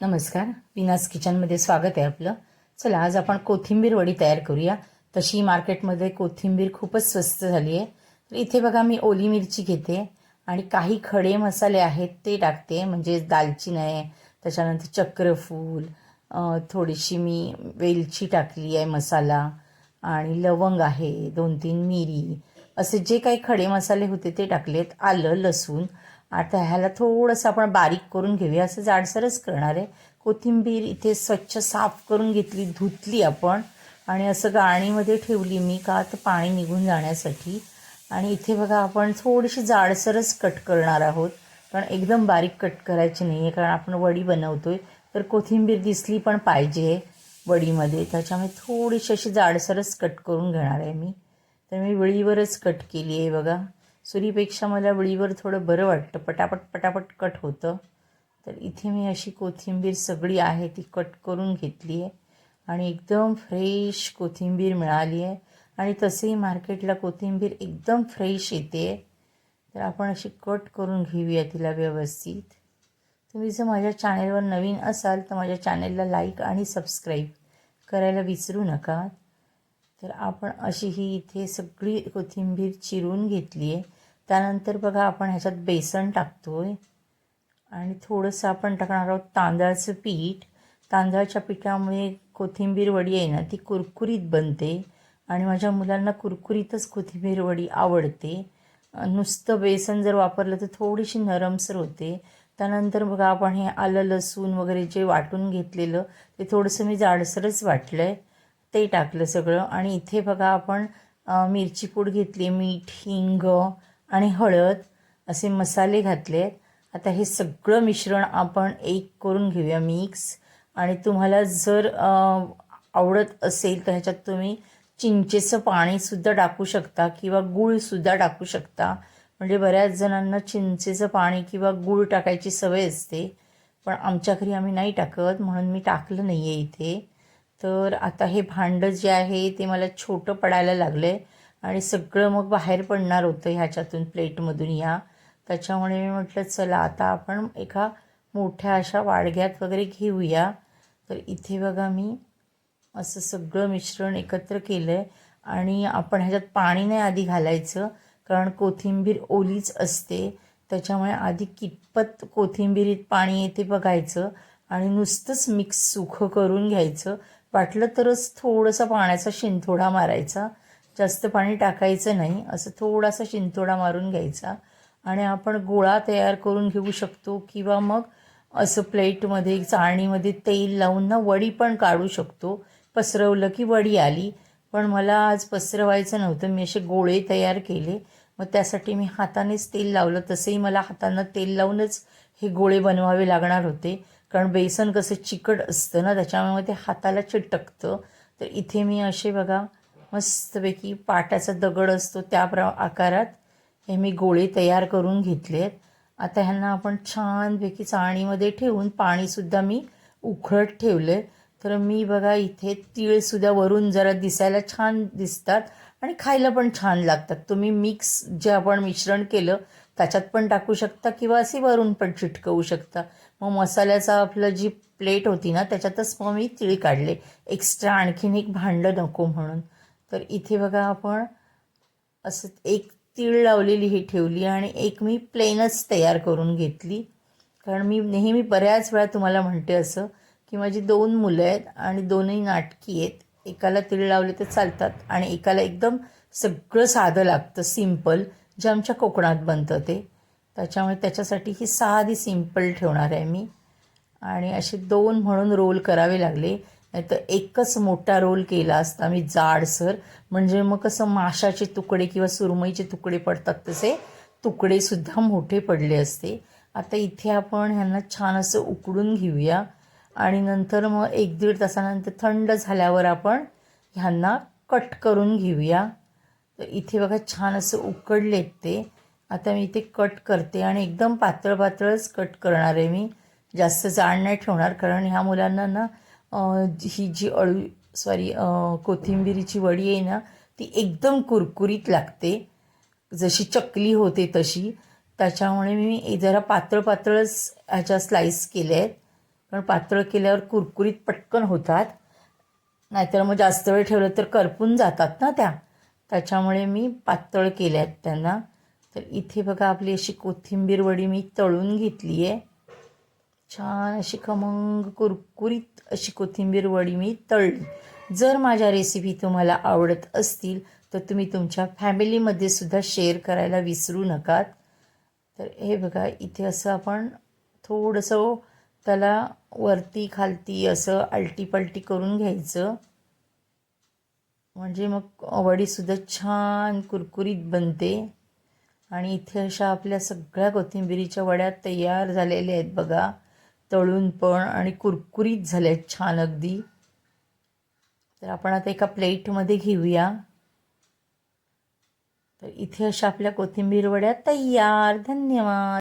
नमस्कार. विनास किचनमध्ये स्वागत आहे आपलं. चला आज आपण कोथिंबीर वडी तयार करूया. तशी मार्केटमध्ये कोथिंबीर खूपच स्वस्त झाली आहे. तर इथे बघा मी ओली मिरची घेते आणि काही खडे मसाले आहेत ते टाकते म्हणजे दालचिनी आहे त्याच्यानंतर चक्रफूल थोडीशी मी वेलची टाकली आहे मसाला आणि लवंग आहे दोन तीन मिरी. असे जे काही खडे मसाले होते ते टाकलेत. आलं लसूण आता ह्याला थोडंसं आपण बारीक करून घेऊया. असं जाडसरच करणार आहे. कोथिंबीर इथे स्वच्छ साफ करून घेतली धुतली आपण. आणि असं गाळणीमध्ये ठेवली मी का तर पाणी निघून जाण्यासाठी. आणि इथे बघा आपण थोडीशी जाडसरच कट करणार आहोत. कारण एकदम बारीक कट करायची नाही आहे कारण आपण वडी बनवतो आहे तर कोथिंबीर दिसली पण पाहिजे वडीमध्ये. त्याच्यामुळे थोडीशी अशी जाडसरच कट करून घेणार आहे मी. तर मी वळीवरच कट केली आहे बघा. सुरीपेक्षा मला वळीवर थोडं बरं वाटतं. पटापट पटापट कट होतं. तर इथे मी अशी कोथिंबीर सगळी आहे ती कट करून घेतली आहे. आणि एकदम फ्रेश कोथिंबीर मिळाली आहे. आणि तसेही मार्केटला कोथिंबीर एकदम फ्रेश येते. तर आपण अशी कट करून घेऊया तिला व्यवस्थित. तुम्ही जर माझ्या चॅनेलवर नवीन असाल तर माझ्या चॅनेलला लाईक आणि सबस्क्राईब करायला विसरू नका. तर आपण अशी ही इथे सगळी कोथिंबीर चिरून घेतली आहे त्यानंतर बघा आपण ह्याच्यात बेसन टाकतो आहे आणि थोडंसं आपण टाकणार आहोत तांदळाचं पीठ. तांदळाच्या पिठामुळे कोथिंबीर वडी आहे ना ती कुरकुरीत बनते. आणि माझ्या मुलांना कुरकुरीतच कोथिंबीर वडी आवडते. नुसतं बेसन जर वापरलं तर थोडीशी नरमसर होते. त्यानंतर बघा आपण हे आलं लसूण वगैरे जे वाटून घेतलेलं ते थोडंसं मी जाडसरच वाटलं आहे ते टाकलं सगळं. आणि इथे बघा आपण मिरची पूड घेतली मीठ हिंग आणि हळद असे मसाले घातले आता हे सगळं मिश्रण आपण एक करून घेऊया मिक्स. आणि तुम्हाला जर आवडत असेल तर ह्याच्यात तुम्ही चिंचेचं पाणीसुद्धा टाकू शकता किंवा गूळसुद्धा टाकू शकता. म्हणजे बऱ्याच जणांना चिंचेचं पाणी किंवा गूळ टाकायची सवय असते. पण आमच्या घरी आम्ही नाही टाकत म्हणून मी टाकलं नाही आहे इथे. तर आता हे भांडं जे आहे ते मला छोटं पडायला लागलं आहे आणि सगळं मग बाहेर पडणार होतं ह्याच्यातून प्लेटमधून या. त्याच्यामुळे मी म्हटलं चला आता आपण एका मोठ्या अशा वाडग्यात वगैरे घेऊया. तर इथे बघा मी असं सगळं मिश्रण एकत्र केलं आहे आणि आपण ह्याच्यात पाणी नाही आधी घालायचं कारण कोथिंबीर ओलीच असते. त्याच्यामुळे आधी कितपत कोथिंबीरीत पाणी येते बघायचं आणि नुसतंच मिक्स सुखं करून घ्यायचं. वाटलं तरच थोडंसं पाण्याचा शिंतोडा मारायचा. जास्त पाणी टाकायचं नाही. असं थोडासा शिंतोडा मारून घ्यायचा. आणि आपण गोळा तयार करून घेऊ शकतो किंवा मग असं प्लेटमध्ये चाळणीमध्ये तेल लावून ना वडी पण काढू शकतो. पसरवलं की वडी आली. पण मला आज पसरवायचं नव्हतं. मी असे गोळे तयार केले. मग त्यासाठी मी हातानेच तेल लावलं. तसंही मला हातानं तेल लावूनच हे गोळे बनवावे लागणार होते. कारण बेसन कसं चिकट असतं ना त्याच्यामुळे ते हाताला चिटकतं. तर इथे मी असे बघा मस्तपैकी पाटाचा दगड असतो त्या प्र आकारात. हे मी गोळे तयार करून घेतलेत. आता ह्यांना आपण छानपैकी चाळणीमध्ये ठेवून पाणीसुद्धा मी उखळत ठेवलं तर मी बघा इथे तीळसुद्धा वरून जरा दिसायला छान दिसतात आणि खायला पण छान लागतात. तुम्ही मिक्स जे आपण मिश्रण केलं त्याच्यात पण टाकू शकता किंवा अशी वरून पण चिटकवू शकता. मग मसाल्याचा आपलं जी प्लेट होती ना त्याच्यातच मग मी तिळी काढले. एक्स्ट्रा आणखीन एक भांडं नको म्हणून. तर इथे बघा आपण असं एक तीळ लावलेली ही ठेवली आणि एक मी प्लेनच तयार करून घेतली. कारण मी नेहमी बऱ्याच वेळा तुम्हाला म्हणते असं की माझी दोन मुलं आहेत आणि दोनही नाटकी आहेत. एकाला तीळ लावले तर चालतात आणि एकाला एकदम सगळं साधं लागतं सिंपल जे आमच्या कोकणात बनतं ते. त्याच्यामुळे त्याच्यासाठी ही साधी सिंपल ठेवणार आहे मी. आणि असे दोन म्हणून रोल करावे लागले. नाहीतर एकच मोठा रोल केला असता मी जाडसर. म्हणजे मग कसं माशाचे तुकडे किंवा सुरमईचे तुकडे पडतात तसे तुकडेसुद्धा मोठे पडले असते. आता इथे आपण ह्यांना छान असं उकडून घेऊया. आणि नंतर मग एक दीड तासानंतर थंड झाल्यावर आपण ह्यांना कट करून घेऊया. तर इथे बघा छान असं उकडलेत ते. आता मी इथे कट करते आणि एकदम पातळ पातळच कट करणार आहे मी. जास्त जाड नाही ठेवणार कारण ह्या मुलांना ना ही जी अळू सॉरी कोथिंबिरीची वडी आहे ना ती एकदम कुरकुरीत लागते. जशी चकली होते तशी. त्याच्यामुळे मी जरा पातळ पातळच ह्याच्या स्लाईस केल्या आहेत. कारण पातळ केल्यावर कुरकुरीत पटकन होतात. नाहीतर मग जास्त वेळ ठेवलं तर करपून जातात ना त्या. त्याच्यामुळे मी पातळ केल्या आहेत त्यांना. तर इथे बघा आपली अशी कोथिंबीर वडी मी तळून घेतली आहे छान अशी खमंग कुरकुरीत अशी कोथिंबीर वडी मी तळली. जर माझ्या रेसिपी तुम्हाला आवडत असतील तर तुम्ही तुमच्या फॅमिलीमध्ये सुद्धा शेअर करायला विसरू नका तर हे बघा इथे असं आपण थोडंसं त्याला वरती खालती असं आलटी करून घ्यायचं. म्हणजे मग वडीसुद्धा छान कुरकुरीत बनते. आणि इथे अशा आपल्या सगळ्या कोथिंबिरीच्या वड्या तयार झालेल्या आहेत बघा. तळून पण आणि कुरकुरीत झाल्या आहेत छान अगदी. तर आपण आता एका प्लेटमध्ये घेऊया. तर इथे अशा आपल्या कोथिंबीर वड्या तयार. धन्यवाद.